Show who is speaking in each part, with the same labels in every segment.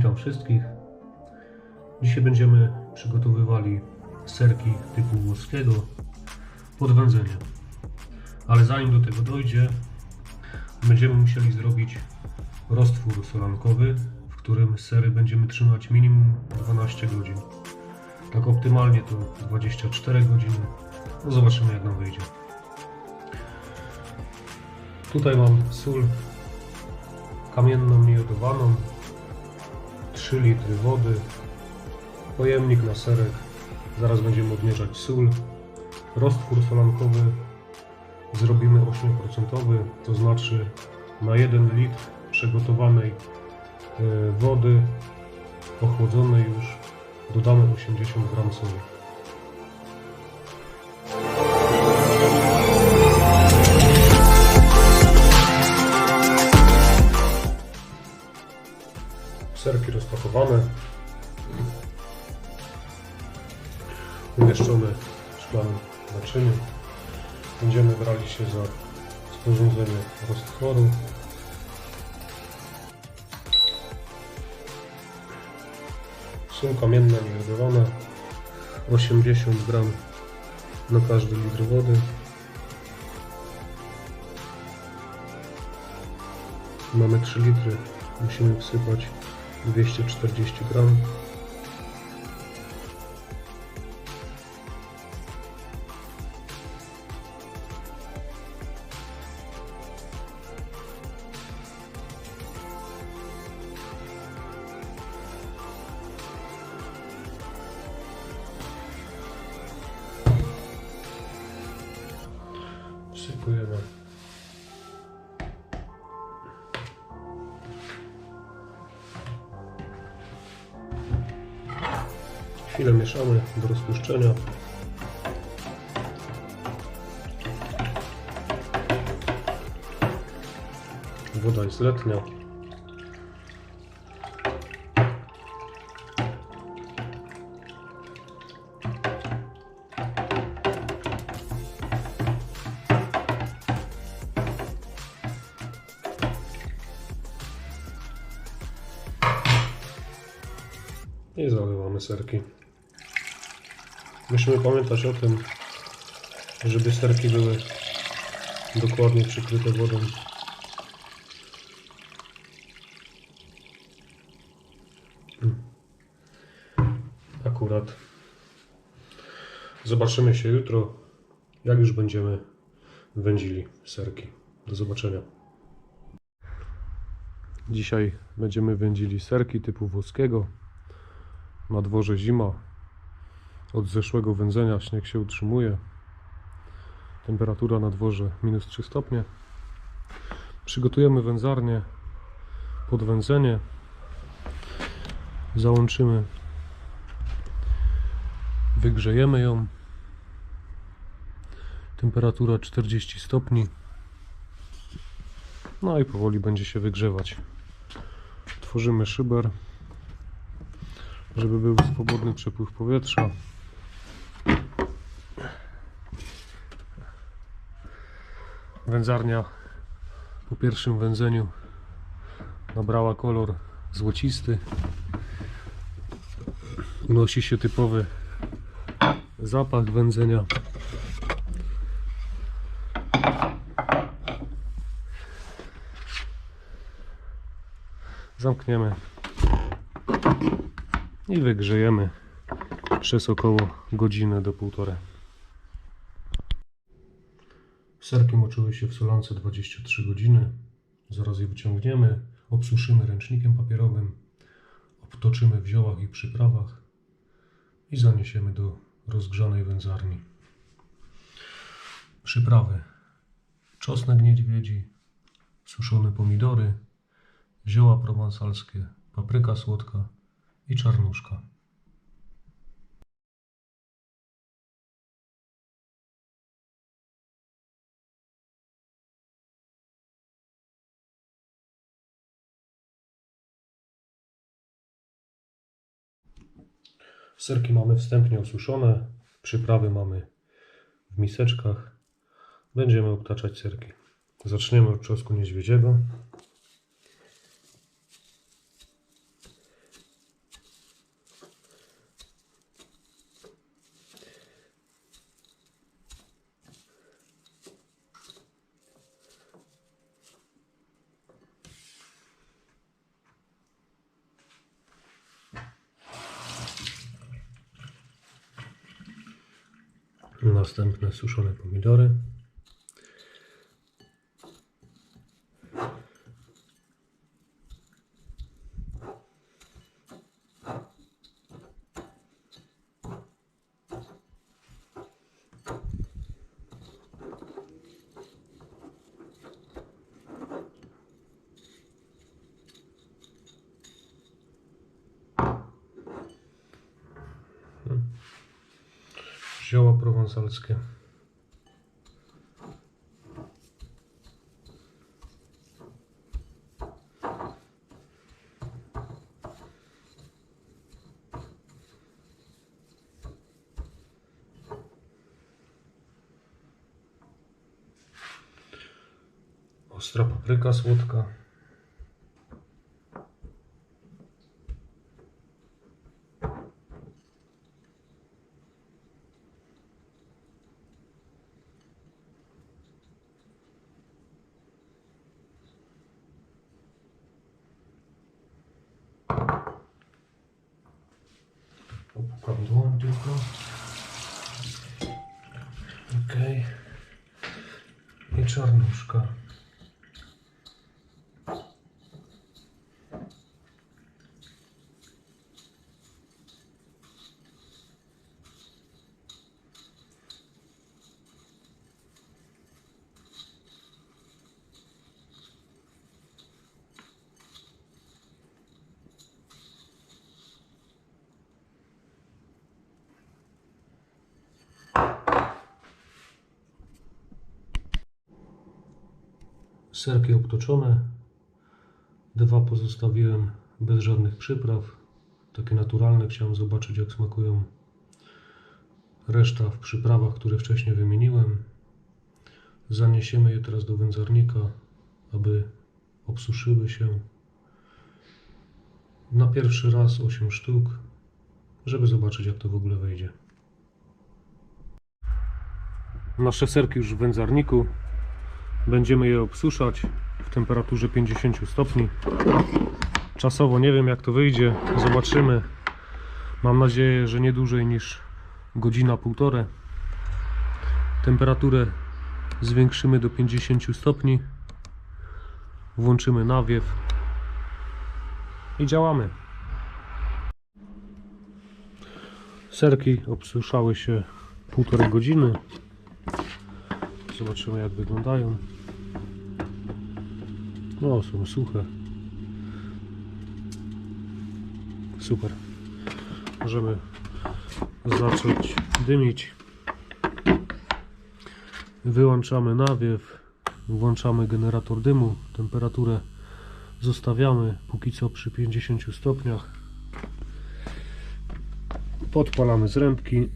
Speaker 1: Witam wszystkich. Dzisiaj będziemy przygotowywali serki typu włoskiego pod wędzenie. Ale zanim do tego dojdzie, będziemy musieli zrobić roztwór solankowy, w którym sery będziemy trzymać minimum 12 godzin. Tak optymalnie to 24 godziny. No zobaczymy jak nam wyjdzie. Tutaj mam sól kamienną niejodowaną, 3 litry wody, pojemnik na serek, zaraz będziemy odmierzać sól, roztwór solankowy zrobimy 8%, to znaczy na 1 litr przygotowanej e, wody ochłodzonej już dodamy 80 gram soli. Umieszczone w szklanym naczyniu. Będziemy brali się za sporządzenie roztworu. Sól kamienna niejodowana. 80 gram na każdy litr wody. Mamy 3 litry. Musimy wsypać 240 gram. Chwilę mieszamy do rozpuszczenia. Woda jest letnia. I zalewamy serki. Musimy pamiętać o tym, żeby serki były dokładnie przykryte wodą. Mm. Akurat. Zobaczymy się jutro, jak już będziemy wędzili serki. Do zobaczenia. Dzisiaj będziemy wędzili serki typu włoskiego. Na dworze zima. Od zeszłego wędzenia śnieg się utrzymuje. Temperatura na dworze minus 3 stopnie. Przygotujemy wędzarnię pod wędzenie. Załączymy. Wygrzejemy ją. Temperatura 40 stopni. No i powoli będzie się wygrzewać. Tworzymy szyber żeby był swobodny przepływ powietrza. Wędzarnia po pierwszym wędzeniu nabrała kolor złocisty. Unosi się typowy zapach wędzenia. Zamkniemy i wygrzejemy przez około godzinę do półtorej. Serki moczyły się w solance 23 godziny. Zaraz je wyciągniemy, obsuszymy ręcznikiem papierowym, obtoczymy w ziołach i przyprawach i zaniesiemy do rozgrzanej wędzarni. Przyprawy: czosnek niedźwiedzi, suszone pomidory, zioła prowansalskie, papryka słodka i czarnuszka. Serki mamy wstępnie osuszone, przyprawy mamy w miseczkach. Będziemy obtaczać serki. Zaczniemy od czosnku niedźwiedziego. Następne suszone pomidory. Zioła prowansalskie. Ostra papryka słodka. Dłoń tylko. Okej. I czarnuszka. Serki obtoczone. Dwa pozostawiłem bez żadnych przypraw. Takie naturalne. Chciałem zobaczyć, jak smakują reszta w przyprawach, które wcześniej wymieniłem. Zaniesiemy je teraz do wędzarnika, aby obsuszyły się. Na pierwszy raz 8 sztuk, żeby zobaczyć, jak to w ogóle wejdzie. Nasze serki już w wędzarniku. Będziemy je obsuszać w temperaturze 50 stopni. Czasowo nie wiem jak to wyjdzie, zobaczymy. Mam nadzieję, że nie dłużej niż godzina, półtorej. Temperaturę zwiększymy do 50 stopni. Włączymy nawiew i działamy. Serki obsuszały się półtorej godziny. Zobaczymy jak wyglądają. No, są suche. Super. Możemy zacząć dymić. Wyłączamy nawiew, włączamy generator dymu. Temperaturę zostawiamy póki co przy 50 stopniach. Podpalamy zrębki.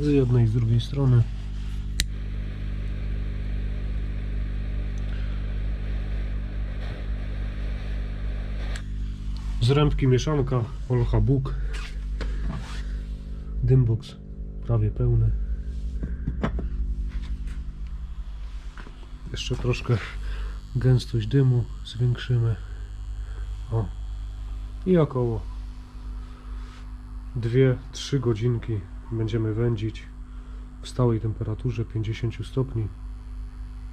Speaker 1: Z jednej i z drugiej strony. Zrębki mieszanka Olcha Bóg. Dymbox prawie pełny. Jeszcze troszkę gęstość dymu zwiększymy. O. I około 2-3 godzinki będziemy wędzić w stałej temperaturze 50 stopni.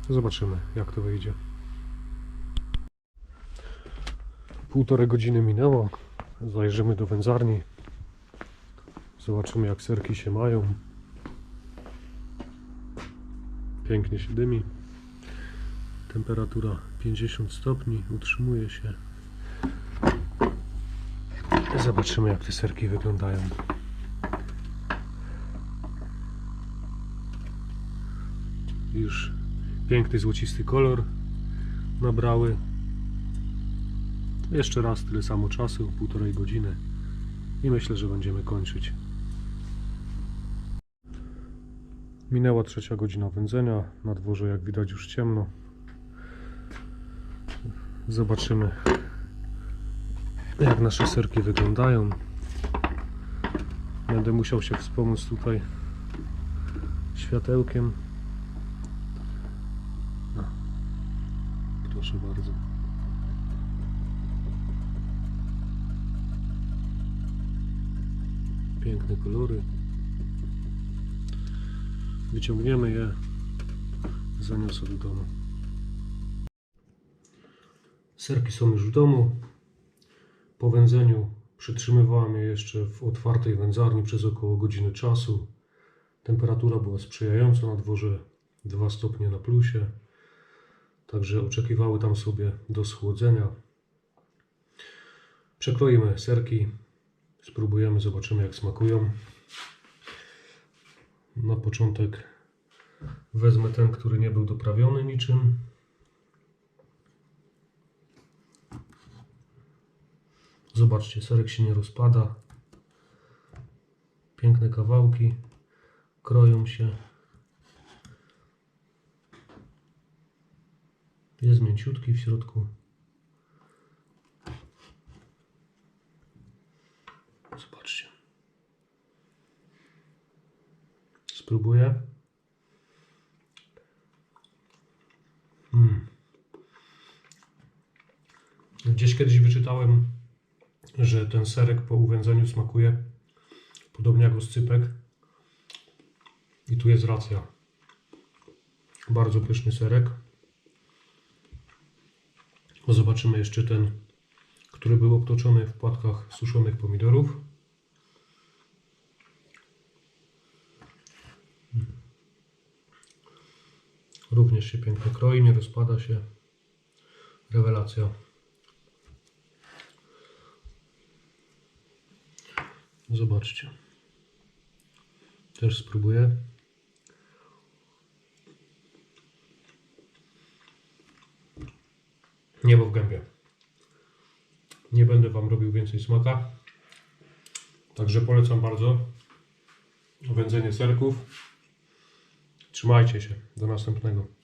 Speaker 1: Zobaczymy jak to wyjdzie. Półtorej godziny minęło. Zajrzymy do wędzarni. Zobaczymy jak serki się mają. Pięknie się dymi. Temperatura 50 stopni utrzymuje się. Zobaczymy jak te serki wyglądają. Już piękny złocisty kolor nabrały. Jeszcze raz tyle samo czasu, półtorej godziny i myślę, że będziemy kończyć. Minęła trzecia godzina wędzenia, na dworze jak widać już ciemno. Zobaczymy jak nasze serki wyglądają. Będę musiał się wspomóc tutaj światełkiem. Proszę bardzo. Piękne kolory. Wyciągniemy je, zaniosę do domu. Serki są już w domu. Po wędzeniu przytrzymywałem je jeszcze w otwartej wędzarni przez około godziny czasu. Temperatura była sprzyjająca na dworze 2 stopnie na plusie. Także oczekiwały tam sobie do schłodzenia. Przekroimy serki, spróbujemy, zobaczymy jak smakują. Na początek wezmę ten, który nie był doprawiony niczym. Zobaczcie, serek się nie rozpada. Piękne kawałki kroją się. Jest mięciutki w środku. Zobaczcie. Spróbuję. Mm. Gdzieś kiedyś wyczytałem, że ten serek po uwędzeniu smakuje podobnie jak oscypek. I tu jest racja. Bardzo pyszny serek. Zobaczymy jeszcze ten, który był obtoczony w płatkach suszonych pomidorów. Również się pięknie kroi, nie rozpada się. Rewelacja. Zobaczcie. Też spróbuję. Niebo w gębie. Nie będę Wam robił więcej smaka. Także polecam bardzo wędzenie serków. Trzymajcie się. Do następnego.